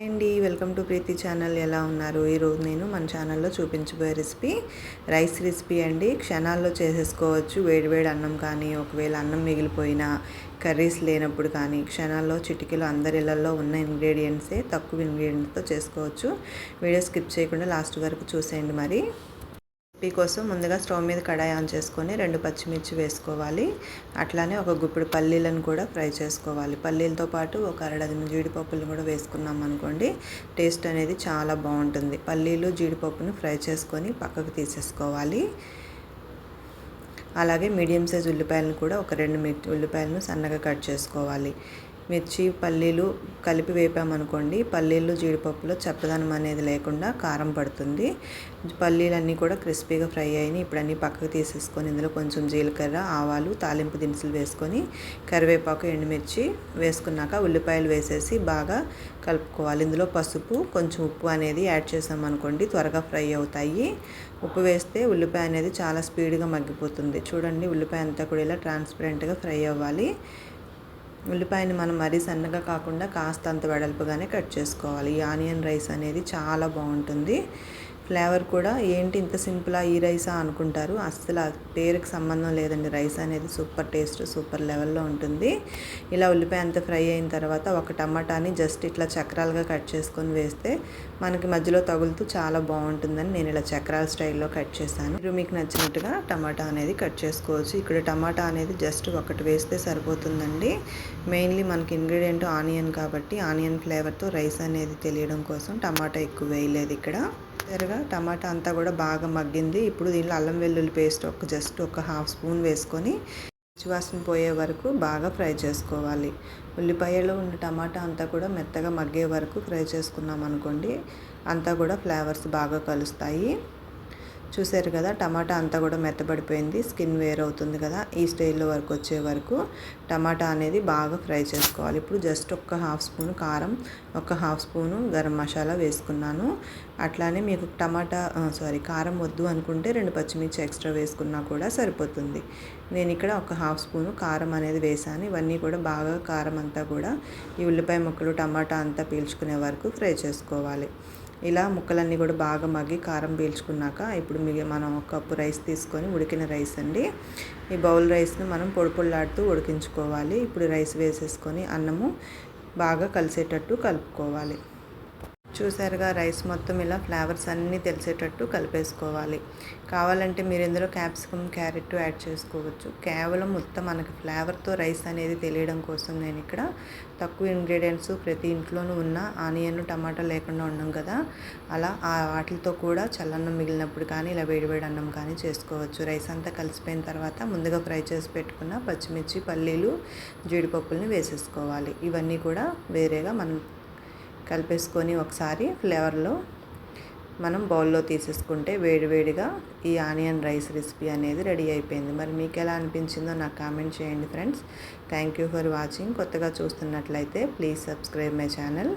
అండి welcome to Preethi channel. ఎలా ఉన్నారు? ఈరోజు నేను మన ఛానల్లో చూపించబోయే రెసిపీ రైస్ రెసిపీ అండి. క్షణాల్లో చేసేసుకోవచ్చు. వేడివేడి అన్నం కానీ ఒకవేళ అన్నం మిగిలిపోయినా కర్రీస్ లేనప్పుడు కానీ క్షణాల్లో చిటికీలో అందరి ఇళ్ళలో ఉన్న ఇంగ్రీడియంట్సే తక్కువ ఇంగ్రీడియంట్స్తో చేసుకోవచ్చు. వీడియో స్కిప్ చేయకుండా లాస్ట్ వరకు చూసేయండి మరి. రెసిపీ కోసం ముందుగా స్టవ్ మీద కడాయి ఆన్ చేసుకొని రెండు పచ్చిమిర్చి వేసుకోవాలి. అట్లానే ఒక గుప్పిడి పల్లీలను కూడా ఫ్రై చేసుకోవాలి. పల్లీలతో పాటు ఒక అరడదిన జీడిపప్పులను కూడా వేసుకున్నాం అనుకోండి టేస్ట్ అనేది చాలా బాగుంటుంది. పల్లీలు జీడిపప్పును ఫ్రై చేసుకొని పక్కకు తీసేసుకోవాలి. అలాగే మీడియం సైజ్ ఉల్లిపాయలను కూడా ఒక రెండు ఉల్లిపాయలను సన్నగా కట్ చేసుకోవాలి. మిర్చి పల్లీలు కలిపి వేపామనుకోండి పల్లీలు జీడిపప్పులో చప్పదనం అనేది లేకుండా కారం పడుతుంది. పల్లీలన్నీ కూడా క్రిస్పీగా ఫ్రై అయినాయి ఇప్పుడు అన్నీ పక్కకు తీసేసుకొని ఇందులో కొంచెం జీలకర్ర ఆవాలు తాలింపు దినుసులు వేసుకొని కరివేపాకు ఎండుమిర్చి వేసుకున్నాక ఉల్లిపాయలు వేసేసి బాగా కలుపుకోవాలి. ఇందులో పసుపు కొంచెం ఉప్పు అనేది యాడ్ చేసామనుకోండి త్వరగా ఫ్రై అవుతాయి. ఉప్పు వేస్తే ఉల్లిపాయ అనేది చాలా స్పీడ్గా మగ్గిపోతుంది. చూడండి ఉల్లిపాయ అంతా కూడా ఇలా ట్రాన్స్పరెంట్గా ఫ్రై అవ్వాలి. ఉల్లిపాయని మనం మరీ సన్నగా కాకుండా కాస్తంత వెడల్పుగానే కట్ చేసుకోవాలి. ఈ ఆనియన్ రైస్ అనేది చాలా బాగుంటుంది. ఫ్లేవర్ కూడా ఏంటి ఇంత సింపులా ఈ రైసా అనుకుంటారు. అస్సలు పేరుకి సంబంధం లేదండి. రైస్ అనేది సూపర్ టేస్ట్ సూపర్ లెవెల్లో ఉంటుంది. ఇలా ఉల్లిపాయ అంత ఫ్రై అయిన తర్వాత ఒక టమాటాని జస్ట్ ఇట్లా చక్రాలుగా కట్ చేసుకొని వేస్తే మనకి మధ్యలో తగులుతూ చాలా బాగుంటుందని నేను ఇలా చక్రాల స్టైల్లో కట్ చేశాను. మీరు మీకు నచ్చినట్టుగా టమాటా అనేది కట్ చేసుకోవచ్చు. ఇక్కడ టమాటా అనేది జస్ట్ ఒకటి వేస్తే సరిపోతుందండి. మెయిన్లీ మనకి ఇంగ్రీడియంట్ ఆనియన్ కాబట్టి ఆనియన్ ఫ్లేవర్తో రైస్ అనేది తెలియడం కోసం టమాటా ఎక్కువ వేయలేదు ఇక్కడ. చూసారుగా టమాటా అంతా కూడా బాగా మగ్గింది. ఇప్పుడు దీనిలో అల్లం వెల్లుల్లి పేస్ట్ ఒక జస్ట్ ఒక హాఫ్ స్పూన్ వేసుకొని పచ్చివాసన పోయే వరకు బాగా ఫ్రై చేసుకోవాలి. ఉల్లిపాయలో ఉన్న టమాటా అంతా కూడా మెత్తగా మగ్గే వరకు ఫ్రై చేసుకున్నాం అనుకోండి అంతా కూడా ఫ్లేవర్స్ బాగా కలుస్తాయి. చూసారు కదా టమాటా అంతా కూడా మెత్తబడిపోయింది స్కిన్ వేర్ అవుతుంది కదా ఈ స్టైల్లో వరకు వచ్చే వరకు టమాటా అనేది బాగా ఫ్రై చేసుకోవాలి. ఇప్పుడు జస్ట్ ఒక హాఫ్ స్పూన్ కారం ఒక హాఫ్ స్పూను గరం మసాలా వేసుకున్నాను. అట్లానే మీకు టమాటా సారీ కారం వద్దు అనుకుంటే రెండు పచ్చిమిర్చి ఎక్స్ట్రా వేసుకున్నా కూడా సరిపోతుంది. నేను ఇక్కడ ఒక హాఫ్ స్పూను కారం అనేది వేసాను. ఇవన్నీ కూడా బాగా కారం అంతా కూడా ఈ ఉల్లిపాయ ముక్కలు టమాటా అంతా పీల్చుకునే వరకు ఫ్రై చేసుకోవాలి. ఇలా ముక్కలన్నీ కూడా బాగా మగ్గి కారం పీల్చుకున్నాక ఇప్పుడు మిగి మనం ఒక కప్పు రైస్ తీసుకొని ఉడికిన రైస్ అండి. ఈ బౌల్ రైస్ని మనం పొడి పొడిలాడుతూ ఉడికించుకోవాలి. ఇప్పుడు రైస్ వేసేసుకొని అన్నము బాగా కలిసేటట్టు కలుపుకోవాలి. చూసారుగా రైస్ మొత్తం ఇలా ఫ్లేవర్స్ అన్నీ తెలిసేటట్టు కలిపేసుకోవాలి. కావాలంటే మీరు ఇందులో క్యాప్సికమ్ క్యారెట్ యాడ్ చేసుకోవచ్చు. కేవలం మొత్తం మనకి ఫ్లేవర్తో రైస్ అనేది తెలియడం కోసం నేను ఇక్కడ తక్కువ ఇంగ్రీడియంట్స్ ప్రతి ఇంట్లోనూ ఉన్న ఆనియన్ టమాటా లేకుండా ఉన్నాం కదా. అలా ఆ వాటితో కూడా చల్లన్నం మిగిలినప్పుడు కానీ ఇలా వేడివేడి అన్నం కానీ చేసుకోవచ్చు. రైస్ అంతా కలిసిపోయిన తర్వాత ముందుగా ఫ్రై చేసి పెట్టుకున్న పచ్చిమిర్చి పల్లీలు జీడిపప్పుల్ని వేసేసుకోవాలి. ఇవన్నీ కూడా వేరేగా మనం కలిపేసుకొని ఒకసారి ఫ్లేవర్లో మనం బౌల్లో తీసేసుకుంటే వేడివేడిగా ఈ ఆనియన్ రైస్ రెసిపీ అనేది రెడీ అయిపోయింది. మరి మీకు ఎలా అనిపించిందో నాకు కామెంట్ చేయండి friends. Thank you for watching కొత్తగా చూస్తున్నట్లయితే ప్లీజ్ సబ్స్క్రైబ్ మై ఛానల్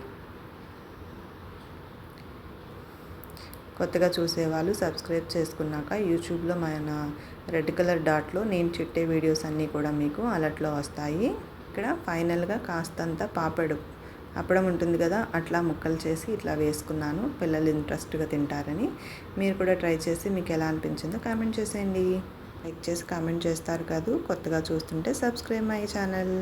కొత్తగా చూసేవాళ్ళు సబ్స్క్రైబ్ చేసుకున్నాక యూట్యూబ్లో మన రెడ్ కలర్ డాట్లో నేను చిట్టే వీడియోస్ అన్నీ కూడా మీకు అలర్ట్లో వస్తాయి. ఇక్కడ ఫైనల్గా కాస్తంత పాపడు అప్పడం ఉంటుంది కదా అట్లా ముక్కలు చేసి ఇట్లా వేసుకున్నాను. పిల్లలు ఇంట్రెస్ట్గా తింటారని. మీరు కూడా ట్రై చేసి మీకు ఎలా అనిపించిందో కామెంట్ చేసేయండి. లైక్ చేసి కామెంట్ చేస్తారు కాదు కొత్తగా చూస్తుంటే సబ్స్క్రైబ్ మై ఛానల్.